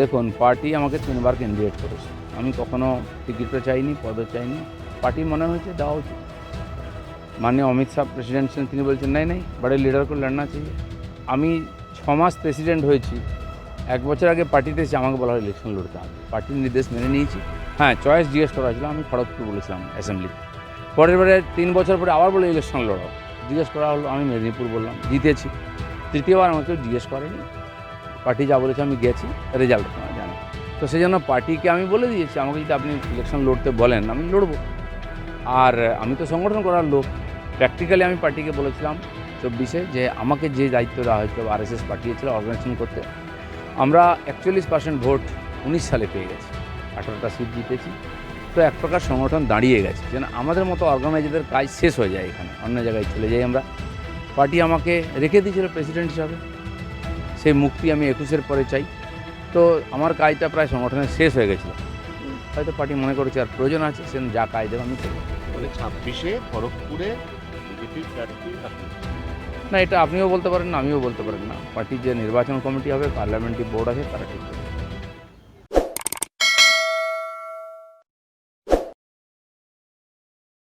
দেখুন, পার্টি আমাকে তিনবার ক্যান্ডিডেট করেছে। আমি কখনো টিকিটও চাইনি, পদও চাইনি। পার্টি মনে হয়েছে, দেওয়া উচিত। মাননীয় অমিত শাহ প্রেসিডেন্ট ছিলেন, তিনি বলছেন, নাই নাই বড়ে লিডার করে লড়না চাইয়ে আমি ছ মাস প্রেসিডেন্ট হয়েছি। এক বছর আগে পার্টিতে এসে আমাকে বলা হয় ইলেকশন লড়তে হবে। পার্টির নির্দেশ মেনে নিয়েছি। হ্যাঁ চয়েস জিজ্ঞেস করা হয়েছিল, আমি খড়গপুর বলেছিলাম অ্যাসেম্বলিতে পরের বারে, তিন বছর পরে আবার বলে ইলেকশন লড়াও জিজ্ঞেস করা হলো, আমি মেদিনীপুর বললাম, জিতেছি। তৃতীয়বার আমাকে জিজ্ঞেস করেনি। পার্টি যা বলেছে আমি গেছি রেজাল্ট আপনারা জানেন তো সেই জন্য পার্টিকে আমি বলে দিয়েছি, আমাকে যদি আপনি ইলেকশন লড়তে বলেন, আমি লড়বো। আর আমি তো সংগঠন করার লোক। প্র্যাকটিক্যালি আমি পার্টিকে বলেছিলাম চব্বিশে যে আমাকে যে দায়িত্ব দেওয়া হয়েছিল আরএসএস পাঠিয়েছিল অর্গানাইজেশন করতে, আমরা একচল্লিশ পার্সেন্ট ভোট উনিশ সালে পেয়ে গেছি। আঠারোটা সিট জিতেছি। তো এক প্রকার সংগঠন দাঁড়িয়ে গেছে। যেন আমাদের মতো অর্গানাইজারদের কাজ শেষ হয়ে যায় এখানে, অন্য জায়গায় চলে যাই আমরা। পার্টি আমাকে রেখে দিয়েছিল প্রেসিডেন্ট হিসাবে। সেই মুক্তি আমি একুশের পরে চাই। তো আমার কাজটা প্রায় সংগঠনের শেষ হয়ে গেছিল। হয়তো পার্টি মনে করেছে আর প্রয়োজন আছে সে যা কাজ দেবে আমি করব। ছাব্বিশে খড়গপুরে না এটা আপনিও বলতে পারেন না আমিও বলতে পারেন না। পার্টির যে নির্বাচন কমিটি হবে পার্লামেন্টারি বোর্ড আছে তারা ঠিক।